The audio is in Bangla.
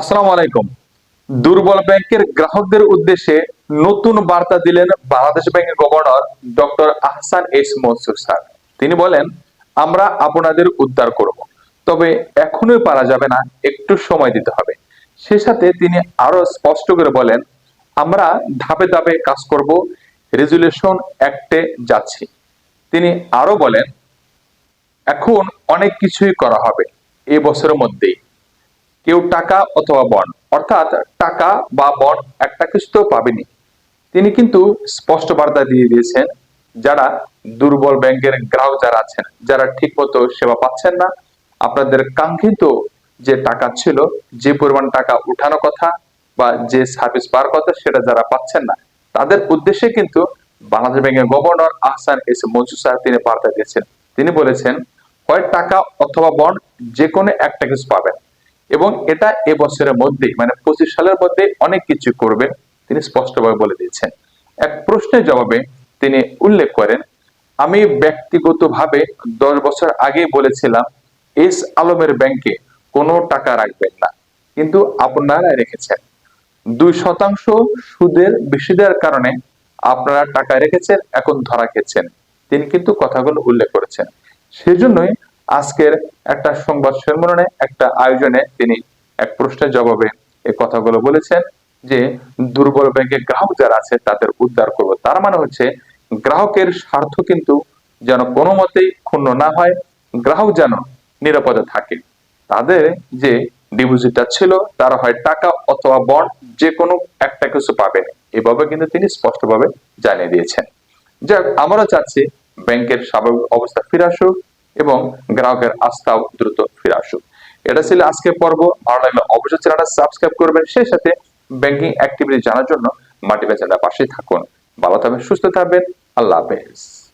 আসসালামু আলাইকুম। দুর্বল ব্যাংকের গ্রাহকদের উদ্দেশ্যে নতুন বার্তা দিলেন বাংলাদেশ ব্যাংকের governor doctor Ahsan S Mansur sir. তিনি বলেন, আমরা আপনাদের উদ্ধার করব, তবে এখনোই পারা যাবে না, একটু সময় দিতে হবে। সে সাথে তিনি আরও স্পষ্ট করে বলেন, আমরা ধাপে ধাপে কাজ করব, রেজুলেশন অ্যাক্টে যাচ্ছি। তিনি আরও বলেন, এখন অনেক কিছুই করা হবে, এ বছরের মধ্যেই। কেউ টাকা অথবা বন্ড অর্থাৎ টাকা বা বন্ড একটা কিছু তো পাবেনি। তিনি কিন্তু স্পষ্ট বার্তা দিয়ে দিয়েছেন, যারা দুর্বল ব্যাংকের গ্রাহক যারা আছেন, যারা ঠিকমতো সেবা পাচ্ছেন না, আপনাদের কাঙ্ক্ষিত যে টাকা ছিল, যে পরিমাণ টাকা উঠানো কথা বা যে সার্ভিস পাওয়ার কথা সেটা যারা পাচ্ছেন না, তাদের উদ্দেশ্যে কিন্তু বাংলাদেশ ব্যাংকের governor Ahsan S Mansur sir তিনি বার্তা দিয়েছেন। তিনি বলেছেন হয় টাকা অথবা বন্ড যে কোনো একটা কিছু পাবেন। এবং এটা এবছরের মধ্যেই মানে পঁচিশ সালের মধ্যে অনেক কিছু করবেন, তিনি স্পষ্টভাবে বলে দিয়েছেন। এক প্রশ্নের জবাবে তিনি উল্লেখ করেন, আমি ব্যক্তিগতভাবে দশ বছর আগে বলেছিলাম, এস আলমের ব্যাংকে কোনো টাকা রাখবেন না, কিন্তু আপনারা রেখেছেন। দুই শতাংশ সুদের বেশি দেওয়ার কারণে আপনারা টাকা রেখেছেন, এখন ধরা খেয়েছেন। তিনি কিন্তু কথাগুলো উল্লেখ করেছেন। সেজন্যই আজকের একটা সংবাদ সম্মেলনে, একটা আয়োজনে তিনি এক প্রশ্নের জবাবে এই কথাগুলো বলেছেন যে, দুর্বল ব্যাংকের গ্রাহক যারা আছে তাদের উদ্ধার করব। তার মানে হচ্ছে, গ্রাহকের স্বার্থ কিন্তু যেন কোনো মতেই ক্ষুণ্ণ না হয়, গ্রাহক যেন নিরাপদে থাকে। তাদের যে ডিপোজিটটা ছিল, তারা হয় টাকা অথবা বন্ড যে কোনো একটা কিছু পাবেন এভাবে কিন্তু তিনি স্পষ্টভাবে জানিয়ে দিয়েছেন। যাক আমরা চাচ্ছি ব্যাংকের স্বাভাবিক অবস্থা ফিরে আসুক। এবং গ্রাহকের আস্থাও দ্রুত ফিরে আসুক। এটা ছিল আজকের পর্ব। ভালো লাগলে অবশ্যই চ্যানেলটা সাবস্ক্রাইব করবেন। সেই সাথে ব্যাংকিং অ্যাক্টিভিটি জানার জন্য মাটি মাল্টিপ্যাচারটা পাশে থাকুন। ভালো থাকবেন, সুস্থ থাকবেন। আল্লাহ হাফেজ।